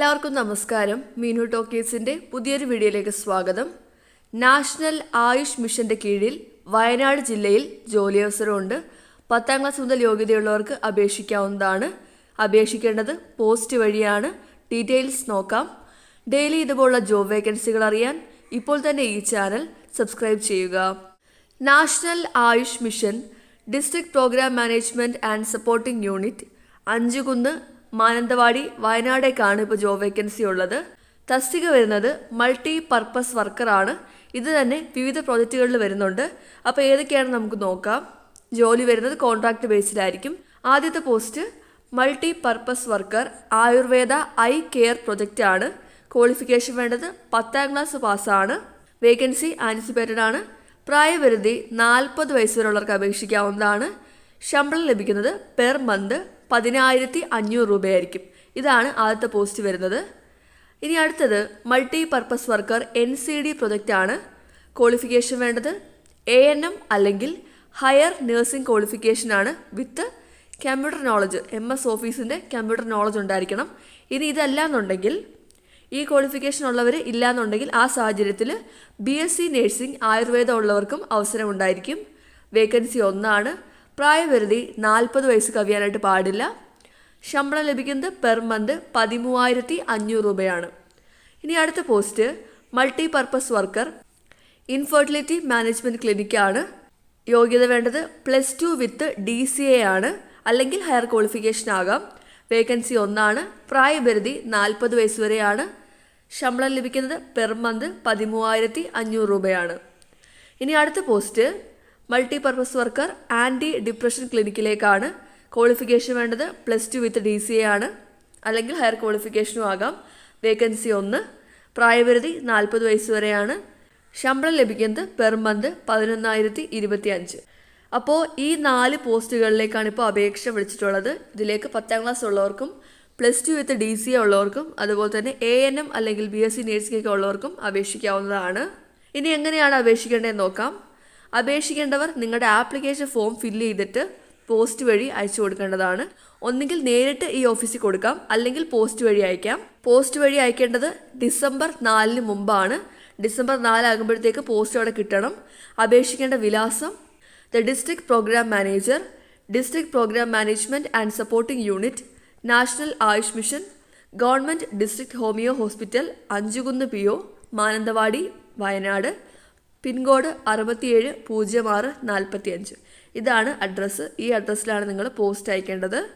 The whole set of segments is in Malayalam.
എല്ലാവർക്കും നമസ്കാരം. മീനു ടോക്കീസിന്റെ പുതിയൊരു വീഡിയോയിലേക്ക് സ്വാഗതം. നാഷണൽ ആയുഷ് മിഷന്റെ കീഴിൽ വയനാട് ജില്ലയിൽ ജോലി അവസരമുണ്ട് പത്താം ക്ലാസ് മുതൽ യോഗ്യതയുള്ളവർക്ക് അപേക്ഷിക്കാവുന്നതാണ്. അപേക്ഷിക്കേണ്ടത് പോസ്റ്റ് വഴിയാണ്. ഡീറ്റെയിൽസ് നോക്കാം. ഡെയിലി ഇതുപോലുള്ള ജോബ് വേക്കൻസികൾ അറിയാൻ ഇപ്പോൾ തന്നെ ഈ ചാനൽ സബ്സ്ക്രൈബ് ചെയ്യുക. National Ayush mission district program management and supporting unit Anchukunnu Mananthavady വയനാടേക്കാണ് ഇപ്പോൾ ജോബ് വേക്കൻസി ഉള്ളത്. തസ്തിക വരുന്നത് മൾട്ടി പർപ്പസ് വർക്കറാണ് ഇത് തന്നെ വിവിധ പ്രോജക്റ്റുകളിൽ വരുന്നുണ്ട്. അപ്പോൾ ഏതൊക്കെയാണെന്ന് നമുക്ക് നോക്കാം. ജോലി വരുന്നത് കോൺട്രാക്ട് ബേസിലായിരിക്കും ആദ്യത്തെ post multi purpose worker Ayurveda eye care project ആണ്. ക്വാളിഫിക്കേഷൻ വേണ്ടത് പത്താം ക്ലാസ് പാസ്സാണ് വേക്കൻസി ആന്റിസിപ്പേറ്റഡ് ആണ്. പ്രായപരിധി നാൽപ്പത് വയസ്സ് വരെയുള്ളവർക്ക് അപേക്ഷിക്കാവുന്നതാണ്. ശമ്പളം ലഭിക്കുന്നത് പെർ മന്ത് പതിനായിരത്തി അഞ്ഞൂറ് രൂപയായിരിക്കും. ഇതാണ് ആദ്യത്തെ പോസ്റ്റ് വരുന്നത്. ഇനി അടുത്തത് multi purpose worker N C D പ്രൊജക്റ്റാണ് qualification വേണ്ടത്. എ എൻ എം അല്ലെങ്കിൽ ഹയർ നഴ്സിംഗ് ക്വാളിഫിക്കേഷൻ ആണ് with computer knowledge M S ഓഫീസിന്റെ കമ്പ്യൂട്ടർ നോളജ് ഉണ്ടായിരിക്കണം. ഇനി ഇതല്ല എന്നുണ്ടെങ്കിൽ ഈ ക്വാളിഫിക്കേഷൻ ഉള്ളവർ ഇല്ലാന്നുണ്ടെങ്കിൽ ആ സാഹചര്യത്തിൽ ബി എസ് സി നേഴ്സിംഗ് ആയുർവേദം ഉള്ളവർക്കും അവസരമുണ്ടായിരിക്കും വേക്കൻസി ഒന്നാണ്. പ്രായപരിധി നാൽപ്പത് വയസ്സ് കവിയാനായിട്ട് പാടില്ല. ശമ്പളം ലഭിക്കുന്നത് പെർ മന്ത് പതിമൂവായിരത്തി അഞ്ഞൂറ് രൂപയാണ്. ഇനി അടുത്ത post multi purpose worker infertility management ക്ലിനിക്കാണ്. യോഗ്യത വേണ്ടത് plus two with D C A ആണ്. അല്ലെങ്കിൽ ഹയർ ക്വാളിഫിക്കേഷൻ ആകാം. വേക്കൻസി ഒന്നാണ്. പ്രായപരിധി നാൽപ്പത് വയസ്സ് വരെയാണ്. ശമ്പളം ലഭിക്കുന്നത് പെർ മന്ത് പതിമൂവായിരത്തി അഞ്ഞൂറ് രൂപയാണ്. ഇനി അടുത്ത post multi purpose worker anti depression ക്ലിനിക്കിലേക്കാണ് qualification വേണ്ടത്. Plus two with D C A ആണ്. അല്ലെങ്കിൽ ഹയർ ക്വാളിഫിക്കേഷനും ആകാം. വേക്കൻസി ഒന്ന്. പ്രായപരിധി നാൽപ്പത് വയസ്സ് വരെയാണ്. ശമ്പളം ലഭിക്കുന്നത് പെർ മന്ത് പതിനൊന്നായിരത്തി ഇരുപത്തി അഞ്ച് അപ്പോൾ ഈ നാല് പോസ്റ്റുകളിലേക്കാണ് ഇപ്പോൾ അപേക്ഷ വിളിച്ചിട്ടുള്ളത്. ഇതിലേക്ക് പത്താം ക്ലാസ് ഉള്ളവർക്കും plus two with D C ഉള്ളവർക്കും അതുപോലെ തന്നെ എ എൻ എം അല്ലെങ്കിൽ ബി എസ് സി നേഴ്സിംഗ് ഒക്കെ ഉള്ളവർക്കും അപേക്ഷിക്കാവുന്നതാണ്. ഇനി എങ്ങനെയാണ് അപേക്ഷിക്കേണ്ടതെന്ന് നോക്കാം. അപേക്ഷിക്കേണ്ടവർ നിങ്ങളുടെ ആപ്ലിക്കേഷൻ ഫോം ഫില്ല് ചെയ്തിട്ട് പോസ്റ്റ് വഴി അയച്ചു കൊടുക്കേണ്ടതാണ്. ഒന്നുകിൽ നേരിട്ട് ഈ ഓഫീസിൽ കൊടുക്കാം അല്ലെങ്കിൽ പോസ്റ്റ് വഴി അയക്കാം. പോസ്റ്റ് വഴി അയക്കേണ്ടത് ഡിസംബർ നാലിന് മുമ്പാണ്. ഡിസംബർ നാലാകുമ്പോഴത്തേക്ക് പോസ്റ്റ് അവിടെ കിട്ടണം. അപേക്ഷിക്കേണ്ട വിലാസം the district program manager district program management and supporting unit national Ayush mission government district homeo hospital Anchukunnu P O Mananthavady Wayanad pincode അറുപത്തിയേഴ് പൂജ്യം ആറ് നാൽപ്പത്തി അഞ്ച് ഇതാണ് അഡ്രസ്സ്. ഈ അഡ്രസ്സിലാണ് നിങ്ങൾ പോസ്റ്റ് അയക്കേണ്ടത്.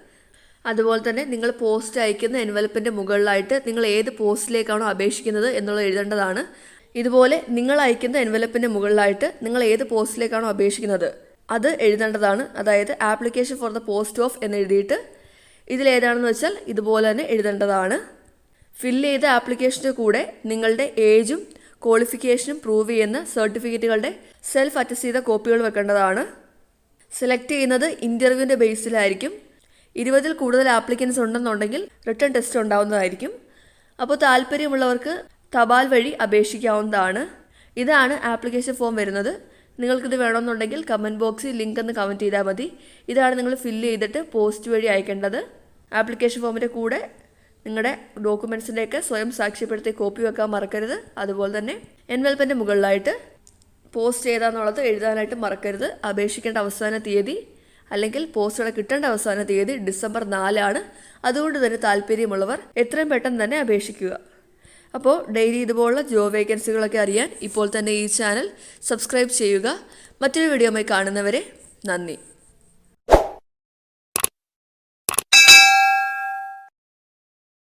അതുപോലെ തന്നെ നിങ്ങൾ പോസ്റ്റ് അയക്കുന്ന എൻവലപ്പിന്റെ മുകളിലായിട്ട് നിങ്ങൾ ഏത് പോസ്റ്റിലേക്കാണോ അപേക്ഷിക്കുന്നത് എന്നുള്ളത് എഴുതേണ്ടതാണ്. ഇതുപോലെ നിങ്ങൾ അയക്കുന്ന എൻവലപ്പിന്റെ മുകളിലായിട്ട് നിങ്ങൾ ഏത് പോസ്റ്റിലേക്കാണോ അപേക്ഷിക്കുന്നത് അത് എഴുതേണ്ടതാണ്. അതായത് application for the post of എന്ന് എഴുതിയിട്ട് ഇതിലേതാണെന്ന് വെച്ചാൽ ഇതുപോലെ തന്നെ എഴുതേണ്ടതാണ്. ഫില്ല് ചെയ്ത ആപ്ലിക്കേഷന്റെ കൂടെ നിങ്ങളുടെ ഏജും ക്വാളിഫിക്കേഷനും പ്രൂവ് ചെയ്യുന്ന സർട്ടിഫിക്കറ്റുകളുടെ സെൽഫ് അറ്റസ്റ്റ് ചെയ്ത കോപ്പികൾ വെക്കേണ്ടതാണ്. സെലക്ട് ചെയ്യുന്നത് ഇന്റർവ്യൂവിന്റെ ബേസിലായിരിക്കും ഇരുപതിൽ കൂടുതൽ ആപ്ലിക്കൻസ് ഉണ്ടെന്നുണ്ടെങ്കിൽ റിട്ടേൺ ടെസ്റ്റ് ഉണ്ടാവുന്നതായിരിക്കും. അപ്പോൾ താല്പര്യമുള്ളവർക്ക് തപാൽ വഴി അപേക്ഷിക്കാവുന്നതാണ്. ഇതാണ് ആപ്ലിക്കേഷൻ ഫോം വരുന്നത്. നിങ്ങൾക്കിത് വേണമെന്നുണ്ടെങ്കിൽ കമന്റ് ബോക്സിൽ ലിങ്ക് ഒന്ന് കമന്റ് ചെയ്താൽ മതി. ഇതാണ് നിങ്ങൾ ഫില്ല് ചെയ്തിട്ട് പോസ്റ്റ് വഴി അയക്കേണ്ടത്. ആപ്ലിക്കേഷൻ ഫോമിന്റെ കൂടെ നിങ്ങളുടെ ഡോക്യുമെൻസിന്റെയൊക്കെ സ്വയം സാക്ഷ്യപ്പെടുത്തി കോപ്പി വെക്കാൻ മറക്കരുത്. അതുപോലെ തന്നെ എൻവെൽപ്പിന്റെ മുകളിലായിട്ട് പോസ്റ്റ് ചെയ്താന്നുള്ളത് എഴുതാനായിട്ട് മറക്കരുത്. അപേക്ഷിക്കേണ്ട അവസാന തീയതി അല്ലെങ്കിൽ പോസ്റ്റുകൾ കിട്ടേണ്ട അവസാന തീയതി ഡിസംബർ നാലാണ്. അതുകൊണ്ട് തന്നെ താല്പര്യമുള്ളവർ എത്രയും പെട്ടെന്ന് തന്നെ അപേക്ഷിക്കുക. അപ്പോൾ ഡെയിലി ഇതുപോലുള്ള ജോബ് വേക്കൻസികളൊക്കെ അറിയാൻ ഇപ്പോൾ തന്നെ ഈ ചാനൽ സബ്സ്ക്രൈബ് ചെയ്യുക. മറ്റൊരു വീഡിയോയുമായി കാണുന്നവരെ നന്ദി.